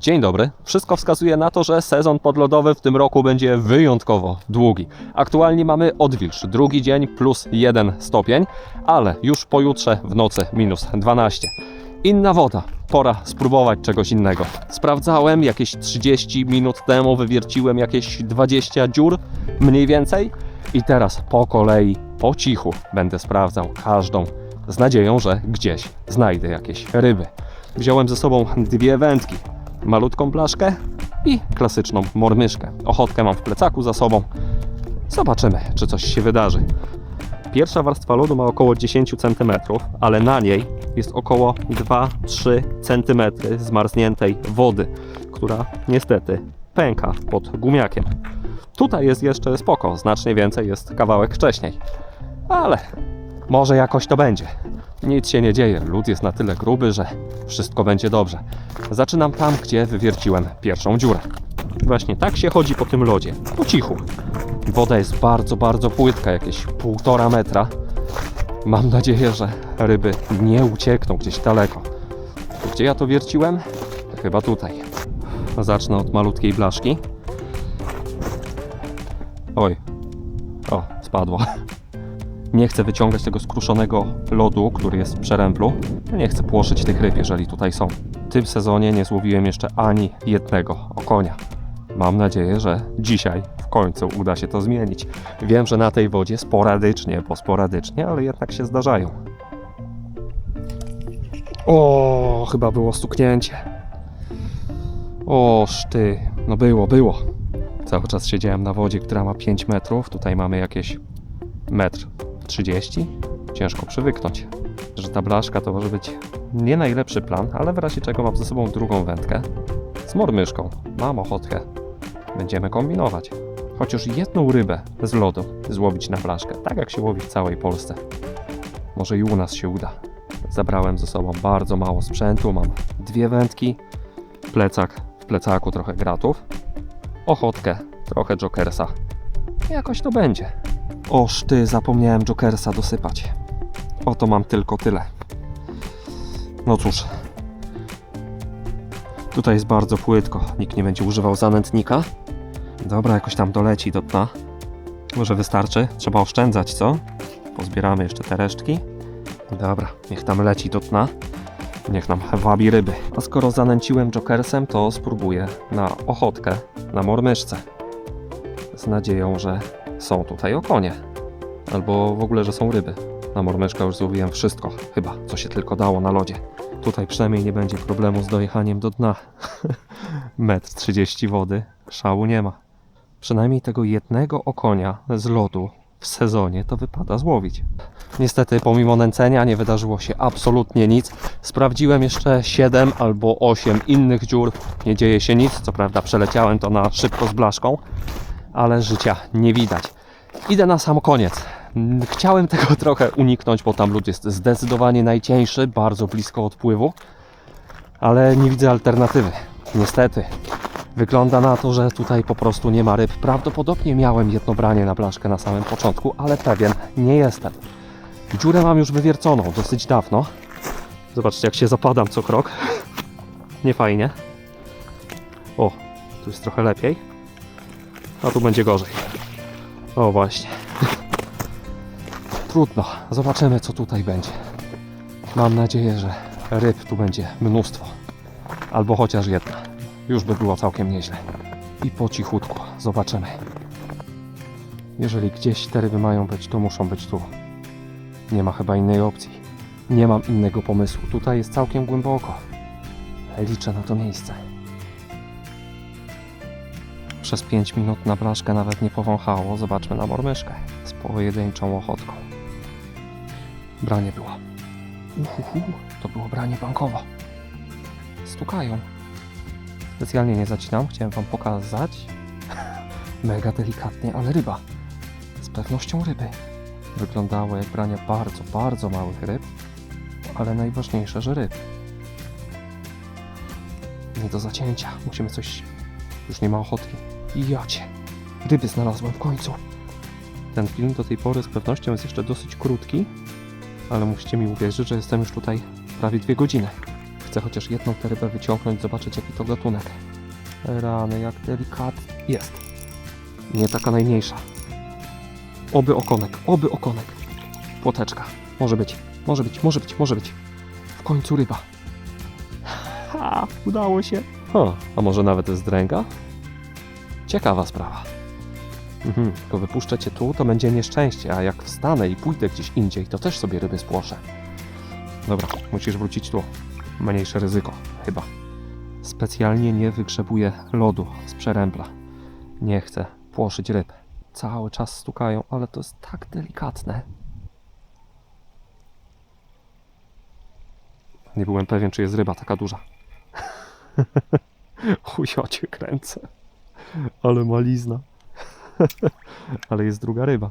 Dzień dobry. Wszystko wskazuje na to, że sezon podlodowy w tym roku będzie wyjątkowo długi. Aktualnie mamy odwilż, drugi dzień plus 1 stopień, ale już pojutrze w nocy minus 12. Inna woda. Pora spróbować czegoś innego. Sprawdzałem jakieś 30 minut temu, wywierciłem jakieś 20 dziur, mniej więcej. I teraz po kolei, po cichu będę sprawdzał każdą z nadzieją, że gdzieś znajdę jakieś ryby. Wziąłem ze sobą dwie wędki, malutką blaszkę i klasyczną mormyszkę. Ochotkę mam w plecaku za sobą. Zobaczymy, czy coś się wydarzy. Pierwsza warstwa lodu ma około 10 cm, ale na niej jest około 2-3 cm zmarzniętej wody, która niestety pęka pod gumiakiem. Tutaj jest jeszcze spoko, znacznie więcej jest kawałek wcześniej. Ale może jakoś to będzie. Nic się nie dzieje, lód jest na tyle gruby, że wszystko będzie dobrze. Zaczynam tam, gdzie wywierciłem pierwszą dziurę. Właśnie tak się chodzi po tym lodzie, po cichu. Woda jest bardzo, bardzo płytka, jakieś półtora metra. Mam nadzieję, że ryby nie uciekną gdzieś daleko. Gdzie ja to wierciłem? Chyba tutaj. Zacznę od malutkiej blaszki. Oj. O, spadła. Nie chcę wyciągać tego skruszonego lodu, który jest w przeręblu. Nie chcę płoszyć tych ryb, jeżeli tutaj są. W tym sezonie nie złowiłem jeszcze ani jednego okonia. Mam nadzieję, że dzisiaj w końcu uda się to zmienić. Wiem, że na tej wodzie sporadycznie, bo sporadycznie, ale jednak się zdarzają. O, chyba było stuknięcie. O, szty. No było, było. Cały czas siedziałem na wodzie, która ma 5 metrów. Tutaj mamy jakieś metr 30. Ciężko przywyknąć, że ta blaszka to może być nie najlepszy plan, ale w razie czego mam ze sobą drugą wędkę z mormyszką. Mam ochotkę. Będziemy kombinować. Chociaż jedną rybę z lodu złowić na blaszkę, tak jak się łowi w całej Polsce. Może i u nas się uda. Zabrałem ze sobą bardzo mało sprzętu, mam dwie wędki, plecak, w plecaku trochę gratów, ochotkę, trochę jokersa. Jakoś to będzie. Oż ty, zapomniałem jokersa dosypać. Oto mam tylko tyle. No cóż. Tutaj jest bardzo płytko. Nikt nie będzie używał zanętnika. Dobra, jakoś tam doleci do dna. Może wystarczy? Trzeba oszczędzać, co? Pozbieramy jeszcze te resztki. Dobra, niech tam leci do dna. Niech nam wabi ryby. A skoro zanęciłem jokersem, to spróbuję na ochotkę, na mormyszce. Z nadzieją, że są tutaj okonie. Albo w ogóle, że są ryby. Na mormyczkę już złowiłem wszystko, chyba, co się tylko dało na lodzie. Tutaj przynajmniej nie będzie problemu z dojechaniem do dna. Metr 30 wody, szału nie ma. Przynajmniej tego jednego okonia z lodu w sezonie to wypada złowić. Niestety, pomimo nęcenia nie wydarzyło się absolutnie nic. Sprawdziłem jeszcze 7 albo 8 innych dziur. Nie dzieje się nic. Co prawda, przeleciałem to na szybko z blaszką, ale życia nie widać. Idę na sam koniec. Chciałem tego trochę uniknąć, bo tam lód jest zdecydowanie najcieńszy, bardzo blisko odpływu, ale nie widzę alternatywy. Niestety. Wygląda na to, że tutaj po prostu nie ma ryb. Prawdopodobnie miałem jedno branie na blaszkę na samym początku, ale pewien nie jestem. Dziurę mam już wywierconą dosyć dawno. Zobaczcie, jak się zapadam co krok. Nie fajnie. O, tu jest trochę lepiej. A tu będzie gorzej. O właśnie. Trudno. Zobaczymy, co tutaj będzie. Mam nadzieję, że ryb tu będzie mnóstwo. Albo chociaż jedna. Już by było całkiem nieźle. I po cichutku. Zobaczymy. Jeżeli gdzieś te ryby mają być, to muszą być tu. Nie ma chyba innej opcji. Nie mam innego pomysłu. Tutaj jest całkiem głęboko. Liczę na to miejsce. Przez 5 minut na blaszkę nawet nie powąchało. Zobaczmy na mormyszkę z pojedynczą ochotką. Branie było. Uhuhu, to było branie bankowo. Stukają. Specjalnie nie zacinam, chciałem wam pokazać. Mega delikatnie, ale ryba. Z pewnością ryby. Wyglądało jak branie bardzo, bardzo małych ryb, ale najważniejsze, że ryb. Nie do zacięcia. Musimy coś już nie ma ochotki. I jacie. Ryby znalazłem w końcu. Ten film do tej pory z pewnością jest jeszcze dosyć krótki, ale musicie mi uwierzyć, że jestem już tutaj prawie dwie godziny. Chcę chociaż jedną tę rybę wyciągnąć, zobaczyć jaki to gatunek. Rany, jak delikatnie. Jest. Nie taka najmniejsza. Oby okonek, oby okonek. Płoteczka. Może być, może być, może być, może być. W końcu ryba. Ha, udało się. Ha, a może nawet z dręga? Ciekawa sprawa. Mhm, tylko wypuszczę cię tu, to będzie nieszczęście, a jak wstanę i pójdę gdzieś indziej, to też sobie ryby spłoszę. Dobra, musisz wrócić tu. Mniejsze ryzyko, chyba. Specjalnie nie wygrzebuję lodu z przerębla. Nie chcę płoszyć ryb. Cały czas stukają, ale to jest tak delikatne. Nie byłem pewien, czy jest ryba taka duża. Chujocie kręcę. Ale malizna. Ale jest druga ryba.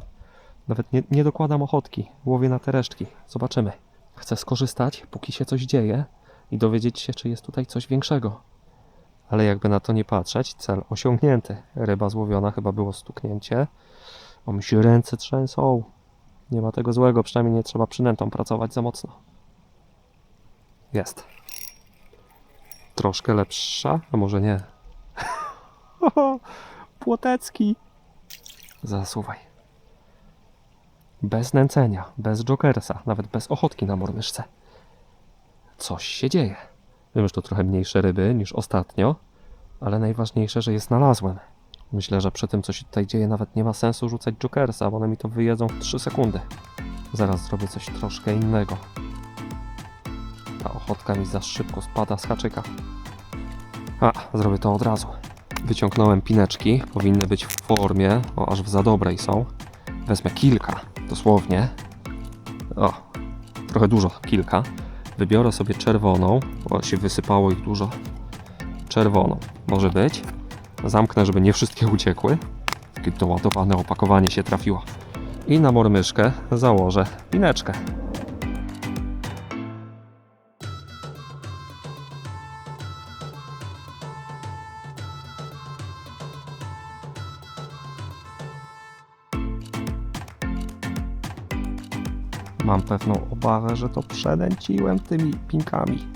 Nawet nie, nie dokładam ochotki. Łowię na te resztki. Zobaczymy. Chcę skorzystać, póki się coś dzieje i dowiedzieć się, czy jest tutaj coś większego. Ale jakby na to nie patrzeć, cel osiągnięty. Ryba złowiona, chyba było stuknięcie. O mi się ręce trzęsą. Nie ma tego złego, przynajmniej nie trzeba przynętą pracować za mocno. Jest. Troszkę lepsza, a może nie. Płotecki. Zasuwaj. Bez nęcenia, bez jokersa, nawet bez ochotki na mormyszce. Coś się dzieje. Wiem, że to trochę mniejsze ryby niż ostatnio, ale najważniejsze, że je znalazłem. Myślę, że przy tym, co się tutaj dzieje, nawet nie ma sensu rzucać jokersa, bo one mi to wyjedzą w 3 sekundy. Zaraz zrobię coś troszkę innego. Ta ochotka mi za szybko spada z haczyka. A, zrobię to od razu. Wyciągnąłem pineczki, powinny być w formie, o aż w za dobrej są. Wezmę kilka, dosłownie. O, trochę dużo, kilka. Wybiorę sobie czerwoną, o się wysypało ich dużo. Czerwoną, może być. Zamknę, żeby nie wszystkie uciekły. Takie doładowane opakowanie się trafiło. I na mormyszkę założę pineczkę. Pewną obawę, że to przenęciłem tymi pinkami.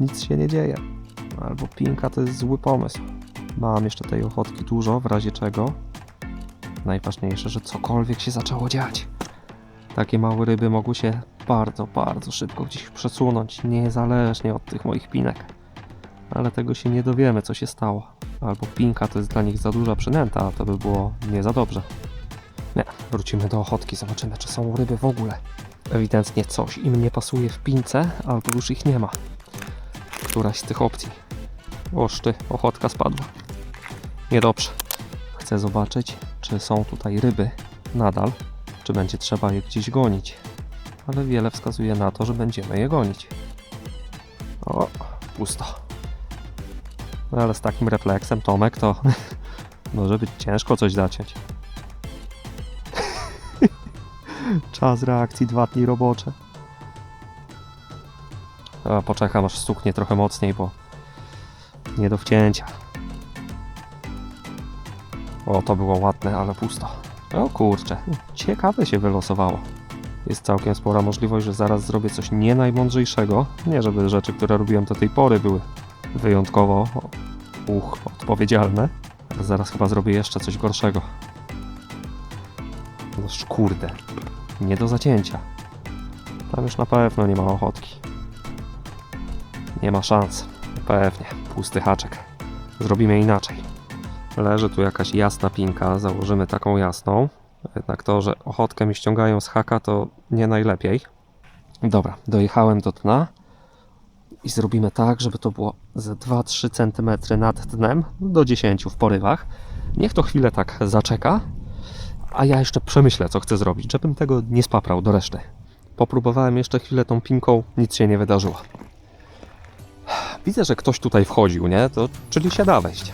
Nic się nie dzieje. Albo pinka to jest zły pomysł. Mam jeszcze tej ochotki dużo, w razie czego. Najważniejsze, że cokolwiek się zaczęło dziać. Takie małe ryby mogły się bardzo, bardzo szybko gdzieś przesunąć, niezależnie od tych moich pinek. Ale tego się nie dowiemy, co się stało. Albo pinka to jest dla nich za duża przynęta, a to by było nie za dobrze. Wrócimy do ochotki, zobaczymy, czy są ryby w ogóle. Ewidentnie coś im nie pasuje w pince, albo już ich nie ma. Któraś z tych opcji. Oszty, ochotka spadła. Niedobrze. Chcę zobaczyć, czy są tutaj ryby nadal, czy będzie trzeba je gdzieś gonić. Ale wiele wskazuje na to, że będziemy je gonić. O, pusto. No ale z takim refleksem, Tomek, to może być ciężko coś zaciąć. Czas reakcji dwa dni robocze. A, poczekam aż stuknie trochę mocniej, bo nie do wcięcia. O, to było ładne, ale pusto. O kurczę, ciekawe się wylosowało. Jest całkiem spora możliwość, że zaraz zrobię coś nie najmądrzejszego. Nie, żeby rzeczy, które robiłem do tej pory były wyjątkowo, uch, odpowiedzialne. Ale zaraz chyba zrobię jeszcze coś gorszego. No kurde, nie do zacięcia. Tam już na pewno nie ma ochotki. Nie ma szans. Pewnie, pusty haczek. Zrobimy inaczej. Leży tu jakaś jasna pinka, założymy taką jasną. Jednak to, że ochotkę mi ściągają z haka, to nie najlepiej. Dobra, dojechałem do dna i zrobimy tak, żeby to było ze 2-3 cm nad dnem, do 10 w porywach. Niech to chwilę tak zaczeka, a ja jeszcze przemyślę, co chcę zrobić, żebym tego nie spaprał do reszty. Popróbowałem jeszcze chwilę tą pinką, nic się nie wydarzyło. Widzę, że ktoś tutaj wchodził, nie? To czyli się da wejść.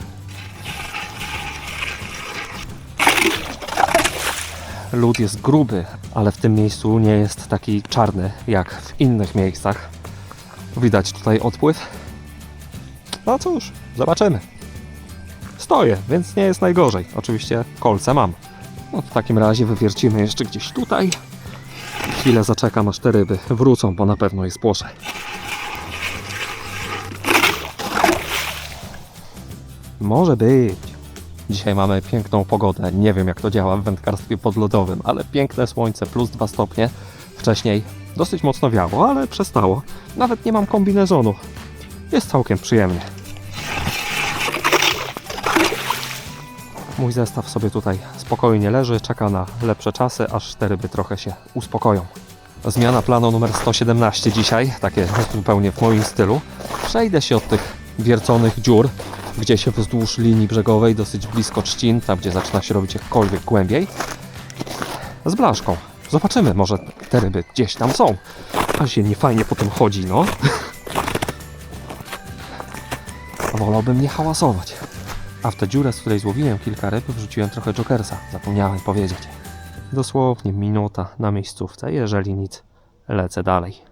Lód jest gruby, ale w tym miejscu nie jest taki czarny jak w innych miejscach. Widać tutaj odpływ. No cóż, zobaczymy. Stoję, więc nie jest najgorzej. Oczywiście kolce mam. No w takim razie wywiercimy jeszcze gdzieś tutaj. Chwilę zaczekam aż te ryby wrócą, bo na pewno je spłoszę. Może być. Dzisiaj mamy piękną pogodę. Nie wiem jak to działa w wędkarstwie podlodowym, ale piękne słońce plus 2 stopnie. Wcześniej dosyć mocno wiało, ale przestało. Nawet nie mam kombinezonu. Jest całkiem przyjemnie. Mój zestaw sobie tutaj spokojnie leży, czeka na lepsze czasy, aż te ryby trochę się uspokoją. Zmiana planu numer 117 dzisiaj, takie zupełnie w moim stylu. Przejdę się od tych wierconych dziur, gdzieś wzdłuż linii brzegowej, dosyć blisko trzcin, tam gdzie zaczyna się robić jakkolwiek głębiej, z blaszką. Zobaczymy, może te ryby gdzieś tam są. A się nie fajnie po tym chodzi, no. Wolałbym nie hałasować. A w tę dziurę, z której złowiłem kilka ryb, wrzuciłem trochę jokersa. Zapomniałem powiedzieć. Dosłownie minuta na miejscówce, jeżeli nic, lecę dalej.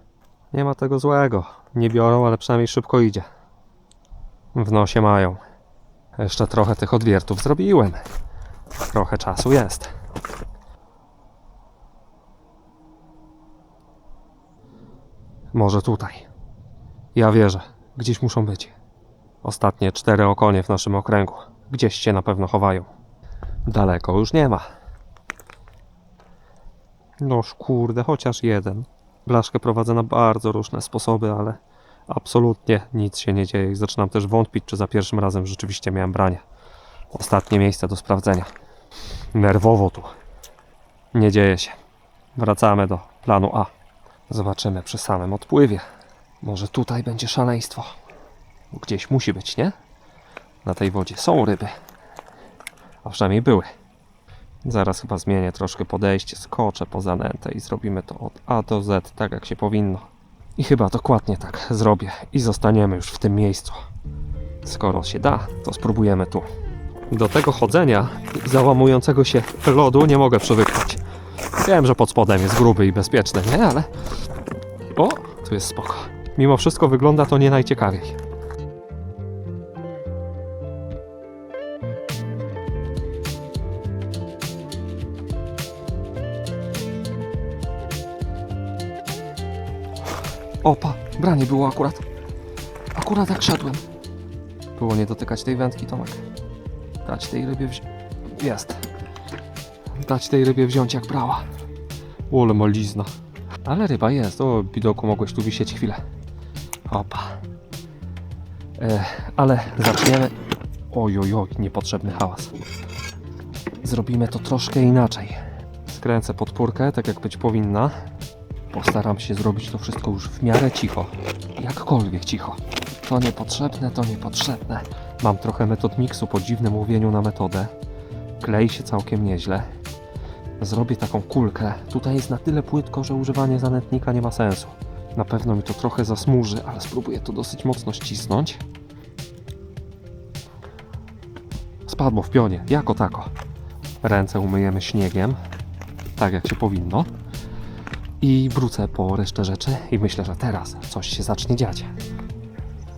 Nie ma tego złego. Nie biorą, ale przynajmniej szybko idzie. W nosie mają. Jeszcze trochę tych odwiertów zrobiłem. Trochę czasu jest. Może tutaj. Ja wierzę. Gdzieś muszą być. Ostatnie cztery okonie w naszym okręgu. Gdzieś się na pewno chowają. Daleko już nie ma. Noż kurde, chociaż jeden. Blaszkę prowadzę na bardzo różne sposoby, ale absolutnie nic się nie dzieje zaczynam też wątpić, czy za pierwszym razem rzeczywiście miałem branie. Ostatnie miejsce do sprawdzenia. Nerwowo tu. Nie dzieje się. Wracamy do planu A. Zobaczymy przy samym odpływie. Może tutaj będzie szaleństwo. Gdzieś musi być, nie? Na tej wodzie są ryby. A przynajmniej były. Zaraz chyba zmienię troszkę podejście, skoczę po zanętę i zrobimy to od A do Z, tak jak się powinno. I chyba dokładnie tak zrobię i zostaniemy już w tym miejscu. Skoro się da, to spróbujemy tu. Do tego chodzenia załamującego się lodu nie mogę przywyknąć. Wiem, że pod spodem jest gruby i bezpieczny, nie? Ale... O, tu jest spoko. Mimo wszystko wygląda to nie najciekawiej. Opa, branie było akurat. Akurat jak szedłem. Było nie dotykać tej wędki, Tomek. Dać tej rybie wziąć. Jest. Dać tej rybie wziąć jak brała. Ole molizna. Ale ryba jest. O, widoku mogłeś tu wisieć chwilę. Opa. E, ale zaczniemy. Oj, oj, oj, niepotrzebny hałas. Zrobimy to troszkę inaczej. Skręcę podpórkę, tak jak być powinna. Postaram się zrobić to wszystko już w miarę cicho. Jakkolwiek cicho. To niepotrzebne, to niepotrzebne. Mam trochę metod miksu po dziwnym łowieniu na metodę. Klei się całkiem nieźle. Zrobię taką kulkę. Tutaj jest na tyle płytko, że używanie zanętnika nie ma sensu. Na pewno mi to trochę zasmuży, ale spróbuję to dosyć mocno ścisnąć. Spadło w pionie, jako tako. Ręce umyjemy śniegiem, tak jak się powinno. I wrócę po resztę rzeczy i myślę, że teraz coś się zacznie dziać.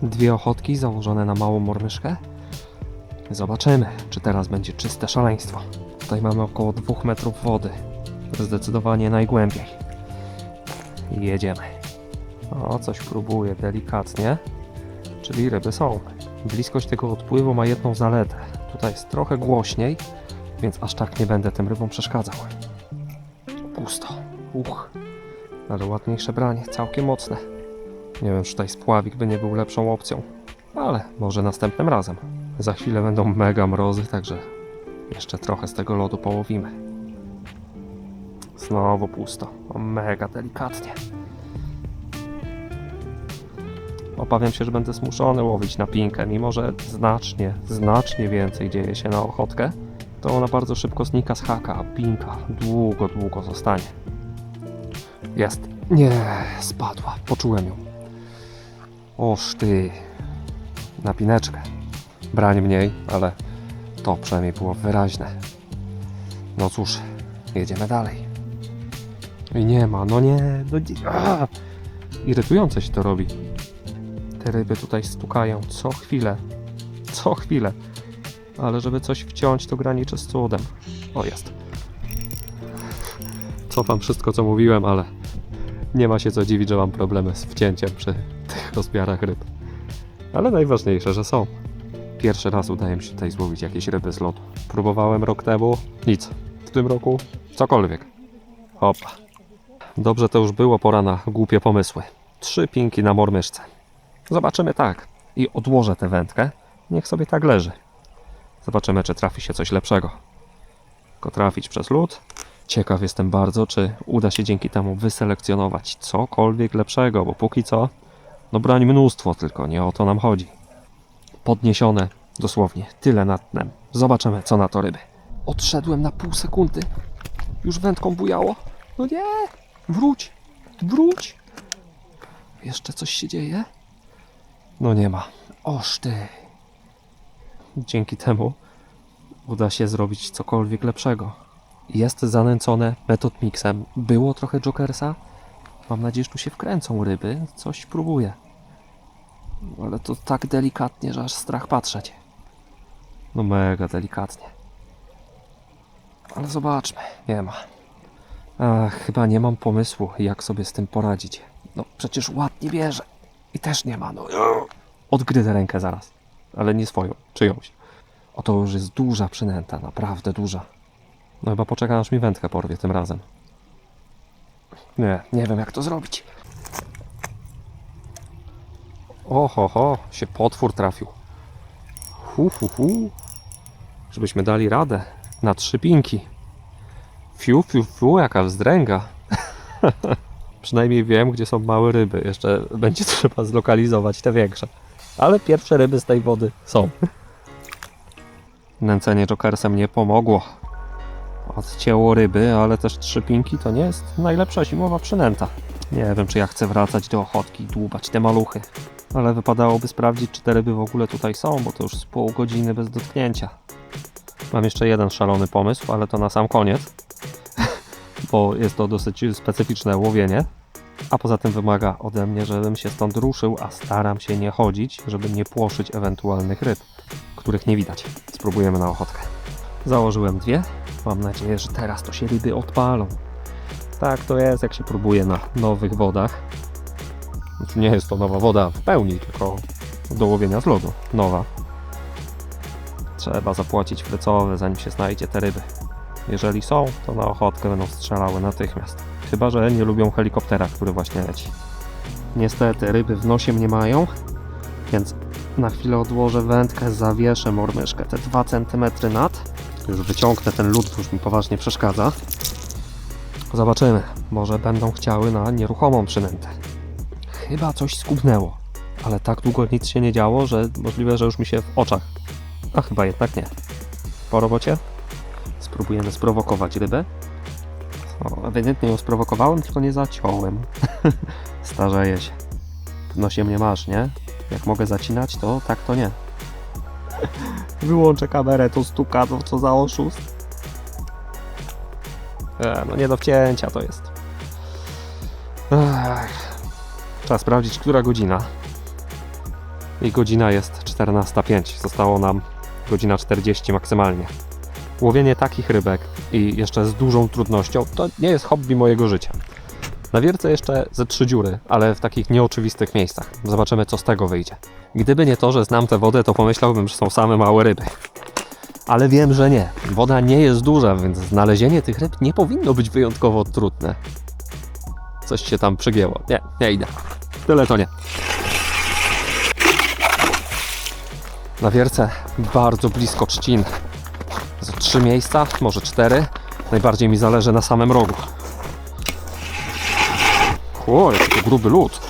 Dwie ochotki założone na małą mormyszkę. Zobaczymy, czy teraz będzie czyste szaleństwo. Tutaj mamy około 2 metrów wody. Zdecydowanie najgłębiej. Jedziemy. O, coś próbuję delikatnie. Czyli ryby są. Bliskość tego odpływu ma jedną zaletę. Tutaj jest trochę głośniej, więc aż tak nie będę tym rybom przeszkadzał. Pusto. Uch. Ale ładniejsze branie, całkiem mocne. Nie wiem, czy tutaj spławik by nie był lepszą opcją. Ale może następnym razem. Za chwilę będą mega mrozy, także jeszcze trochę z tego lodu połowimy. Znowu pusto. Mega delikatnie. Obawiam się, że będę zmuszony łowić na pinkę, mimo że znacznie, znacznie więcej dzieje się na ochotkę, to ona bardzo szybko znika z haka, a pinka długo, długo zostanie. Jest. Nie, spadła. Poczułem ją. Oż ty. Na pineczkę. Brań mniej, ale to przynajmniej było wyraźne. No cóż, jedziemy dalej. I nie ma, no nie, no nie. Irytujące się to robi. Te ryby tutaj stukają co chwilę. Co chwilę. Ale żeby coś wciąć, to graniczy z cudem. O, jest. Cofam wszystko, co mówiłem, ale nie ma się co dziwić, że mam problemy z wcięciem przy tych rozmiarach ryb. Ale najważniejsze, że są. Pierwszy raz udaje mi się tutaj złowić jakieś ryby z lotu. Próbowałem rok temu, nic. W tym roku cokolwiek. Hopa. Dobrze to już było, pora na głupie pomysły. Trzy pinki na mormyszce. Zobaczymy tak. I odłożę tę wędkę. Niech sobie tak leży. Zobaczymy, czy trafi się coś lepszego. Tylko trafić przez lód. Ciekaw jestem bardzo, czy uda się dzięki temu wyselekcjonować cokolwiek lepszego, bo póki co, no brań mnóstwo, tylko nie o to nam chodzi. Podniesione, dosłownie, tyle nad tnem. Zobaczymy, co na to ryby. Odszedłem na pół sekundy. Już wędką bujało. No nie! Wróć! Wróć! Jeszcze coś się dzieje? No nie ma. Oż ty. Dzięki temu uda się zrobić cokolwiek lepszego. Jest zanęcone metod mixem. Było trochę jokersa. Mam nadzieję, że tu się wkręcą ryby. Coś próbuję. Ale to tak delikatnie, że aż strach patrzeć. No mega delikatnie. Ale zobaczmy. Nie ma. Ach, chyba nie mam pomysłu, jak sobie z tym poradzić. No przecież ładnie bierze. I też nie ma, no. Odgryzę rękę zaraz. Ale nie swoją, czyjąś. Oto już jest duża przynęta, naprawdę duża. No chyba poczekam, aż mi wędkę porwie tym razem. Nie, nie wiem jak to zrobić. Oho, ho, się potwór trafił. Hu, hu, hu. Żebyśmy dali radę na trzy pinki. Fiu, fiu, fiu, jaka wzdręga. Przynajmniej wiem, gdzie są małe ryby. Jeszcze będzie trzeba zlokalizować te większe. Ale pierwsze ryby z tej wody są. Nęcenie jokersem nie pomogło. Odcięło ryby, ale też trzy pinki to nie jest najlepsza zimowa przynęta. Nie wiem, czy ja chcę wracać do ochotki i dłubać te maluchy. Ale wypadałoby sprawdzić, czy te ryby w ogóle tutaj są, bo to już z pół godziny bez dotknięcia. Mam jeszcze jeden szalony pomysł, ale to na sam koniec, bo jest to dosyć specyficzne łowienie. A poza tym wymaga ode mnie, żebym się stąd ruszył, a staram się nie chodzić, żeby nie płoszyć ewentualnych ryb, których nie widać. Spróbujemy na ochotkę. Założyłem dwie. Mam nadzieję, że teraz to się ryby odpalą. Tak to jest, jak się próbuje na nowych wodach. Nie jest to nowa woda w pełni, tylko do łowienia z lodu. Nowa. Trzeba zapłacić frycowe, zanim się znajdzie te ryby. Jeżeli są, to na ochotkę będą strzelały natychmiast. Chyba, że nie lubią helikoptera, który właśnie leci. Niestety, ryby w nosie mnie mają, więc na chwilę odłożę wędkę, zawieszę mormyszkę te 2 cm nad. Już wyciągnę ten lód, już mi poważnie przeszkadza. Zobaczymy, może będą chciały na nieruchomą przynętę. Chyba coś skubnęło, ale tak długo nic się nie działo, że możliwe, że już mi się w oczach. A chyba jednak nie. Po robocie? Spróbujemy sprowokować rybę. O, ewidentnie ją sprowokowałem, tylko nie zaciąłem. Starzeję się. W nosie mnie masz, nie? Jak mogę zacinać, to tak to nie. Wyłączę kamerę, to stuka, to co za oszust. E, no nie do wcięcia to jest. Ech. Trzeba sprawdzić, która godzina. I godzina jest 14.05. Zostało nam godzina 40 maksymalnie. Łowienie takich rybek i jeszcze z dużą trudnością to nie jest hobby mojego życia. Na wierce jeszcze ze trzy dziury, ale w takich nieoczywistych miejscach. Zobaczymy, co z tego wyjdzie. Gdyby nie to, że znam tę wodę, to pomyślałbym, że są same małe ryby. Ale wiem, że nie. Woda nie jest duża, więc znalezienie tych ryb nie powinno być wyjątkowo trudne. Coś się tam przygięło. Nie, nie idę. Tyle to nie. Na wierce bardzo blisko trzcin. Z trzy miejsca, może cztery. Najbardziej mi zależy na samym rogu. Jaki to gruby lód.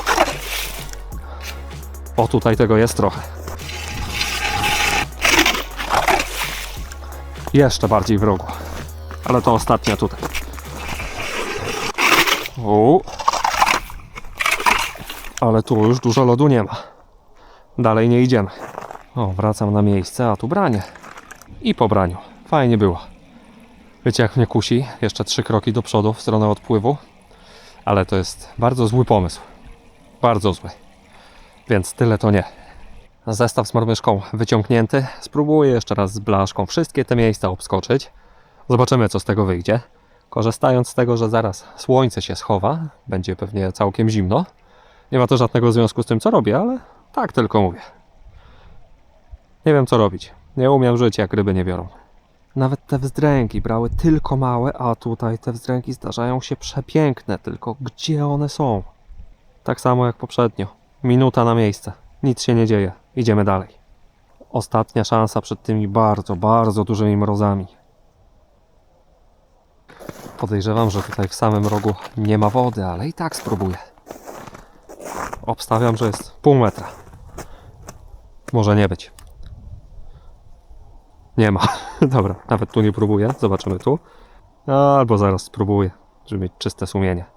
O, tutaj tego jest trochę. Jeszcze bardziej w rogu. Ale to ostatnia tutaj. O. Ale tu już dużo lodu nie ma. Dalej nie idziemy. O, wracam na miejsce, a tu branie. I po braniu. Fajnie było. Wiecie jak mnie kusi? Jeszcze trzy kroki do przodu w stronę odpływu. Ale to jest bardzo zły pomysł. Bardzo zły. Więc tyle to nie. Zestaw z mormyszką wyciągnięty. Spróbuję jeszcze raz z blaszką wszystkie te miejsca obskoczyć. Zobaczymy, co z tego wyjdzie. Korzystając z tego, że zaraz słońce się schowa, będzie pewnie całkiem zimno. Nie ma to żadnego związku z tym, co robię, ale tak tylko mówię. Nie wiem co robić. Nie umiem żyć, jak ryby nie biorą. Nawet te wzdręgi brały tylko małe, a tutaj te wzdręgi zdarzają się przepiękne, tylko gdzie one są? Tak samo jak poprzednio. Minuta na miejsce. Nic się nie dzieje. Idziemy dalej. Ostatnia szansa przed tymi bardzo, bardzo dużymi mrozami. Podejrzewam, że tutaj w samym rogu nie ma wody, ale i tak spróbuję. Obstawiam, że jest pół metra. Może nie być. Nie ma. Dobra, nawet tu nie próbuję. Zobaczymy tu. Albo zaraz spróbuję, żeby mieć czyste sumienie.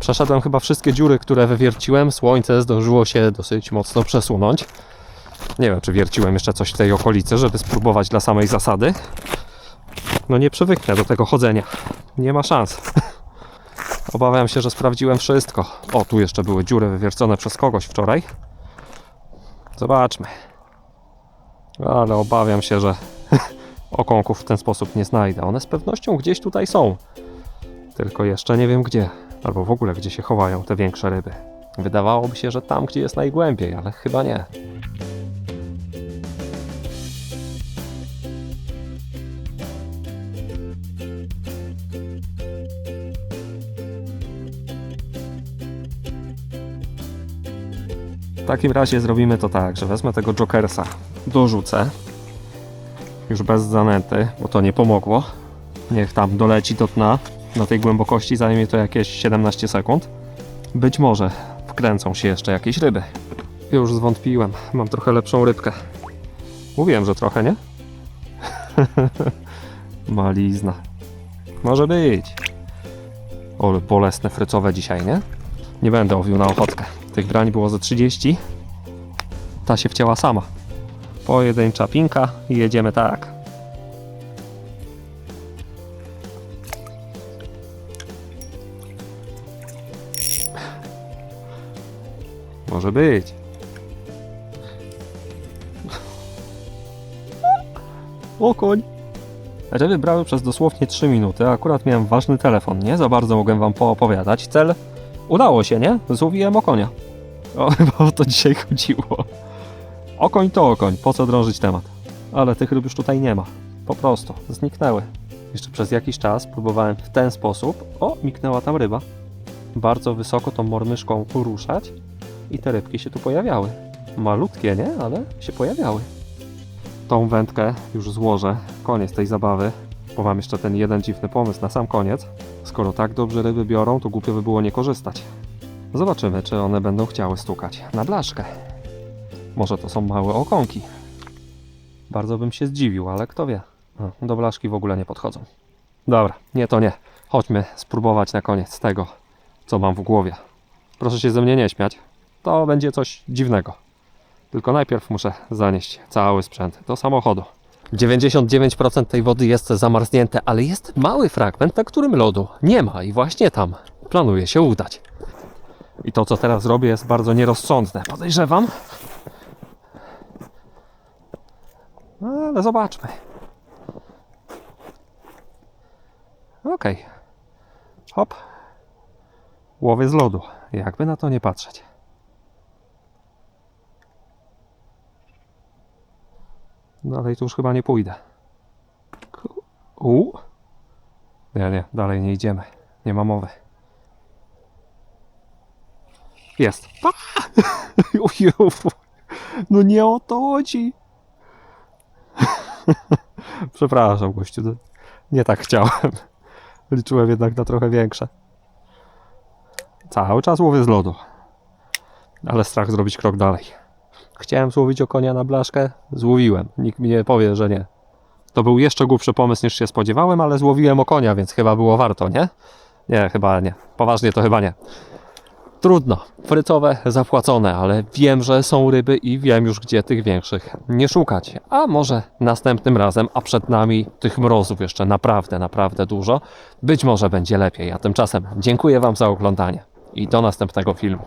Przeszedłem chyba wszystkie dziury, które wywierciłem. Słońce zdążyło się dosyć mocno przesunąć. Nie wiem, czy wierciłem jeszcze coś w tej okolicy, żeby spróbować dla samej zasady. No nie przywyknę do tego chodzenia. Nie ma szans. Obawiam się, że sprawdziłem wszystko. O, tu jeszcze były dziury wywiercone przez kogoś wczoraj. Zobaczmy. Ale obawiam się, że okonków w ten sposób nie znajdę. One z pewnością gdzieś tutaj są. Tylko jeszcze nie wiem gdzie. Albo w ogóle gdzie się chowają te większe ryby. Wydawałoby się, że tam, gdzie jest najgłębiej, ale chyba nie. W takim razie zrobimy to tak, że wezmę tego Jokersa, dorzucę, już bez zanęty, bo to nie pomogło. Niech tam doleci do dna, na tej głębokości zajmie to jakieś 17 sekund. Być może wkręcą się jeszcze jakieś ryby. Już zwątpiłem, mam trochę lepszą rybkę. Mówiłem, że trochę, nie? Malizna. Może być. Ale bolesne frycowe dzisiaj, nie? Nie będę owił na ochotkę. Tych brań było ze 30. Ta się wcięła sama. Pojedyncza pinka i jedziemy tak. Może być. O koń. Ryby brały przez dosłownie 3 minuty, akurat miałem ważny telefon, nie za bardzo mogłem wam poopowiadać. Cel udało się, nie? Złowiłem okonia. O, chyba o to dzisiaj chodziło. Okoń to okoń, po co drążyć temat? Ale tych ryb już tutaj nie ma. Po prostu, zniknęły. Jeszcze przez jakiś czas próbowałem w ten sposób. O, miknęła tam ryba. Bardzo wysoko tą mormyszką ruszać i te rybki się tu pojawiały. Malutkie, nie? Ale się pojawiały. Tą wędkę już złożę. Koniec tej zabawy. Bo mam jeszcze ten jeden dziwny pomysł na sam koniec. Skoro tak dobrze ryby biorą, to głupio by było nie korzystać. Zobaczymy, czy one będą chciały stukać na blaszkę. Może to są małe okonki. Bardzo bym się zdziwił, ale kto wie. No, Do blaszki w ogóle nie podchodzą. Dobra, nie to nie. Chodźmy spróbować na koniec tego, co mam w głowie. Proszę się ze mnie nie śmiać. To będzie coś dziwnego. Tylko najpierw muszę zanieść cały sprzęt do samochodu. 99% tej wody jest zamarznięte, ale jest mały fragment, na którym lodu nie ma i właśnie tam planuję się udać. I to, co teraz robię, jest bardzo nierozsądne. Podejrzewam. No, ale zobaczmy. Okej. Hop. Łowię z lodu. Jakby na to nie patrzeć. Dalej tu już chyba nie pójdę. U. Nie, nie, dalej nie idziemy. Nie ma mowy. Jest. Pa! No nie o to chodzi. Przepraszam, gościu. no Nie tak chciałem. Liczyłem jednak na trochę większe. Cały czas łowię z lodu. Ale strach zrobić krok dalej. Chciałem złowić okonia na blaszkę, złowiłem. Nikt mi nie powie, że nie. To był jeszcze głupszy pomysł niż się spodziewałem, ale złowiłem okonia, więc chyba było warto, nie? Nie, chyba nie. Poważnie to chyba nie. Trudno. Frycowe zapłacone, ale wiem, że są ryby i wiem już, gdzie tych większych nie szukać. A może następnym razem, a przed nami tych mrozów jeszcze naprawdę, naprawdę dużo. Być może będzie lepiej. A tymczasem dziękuję Wam za oglądanie i do następnego filmu.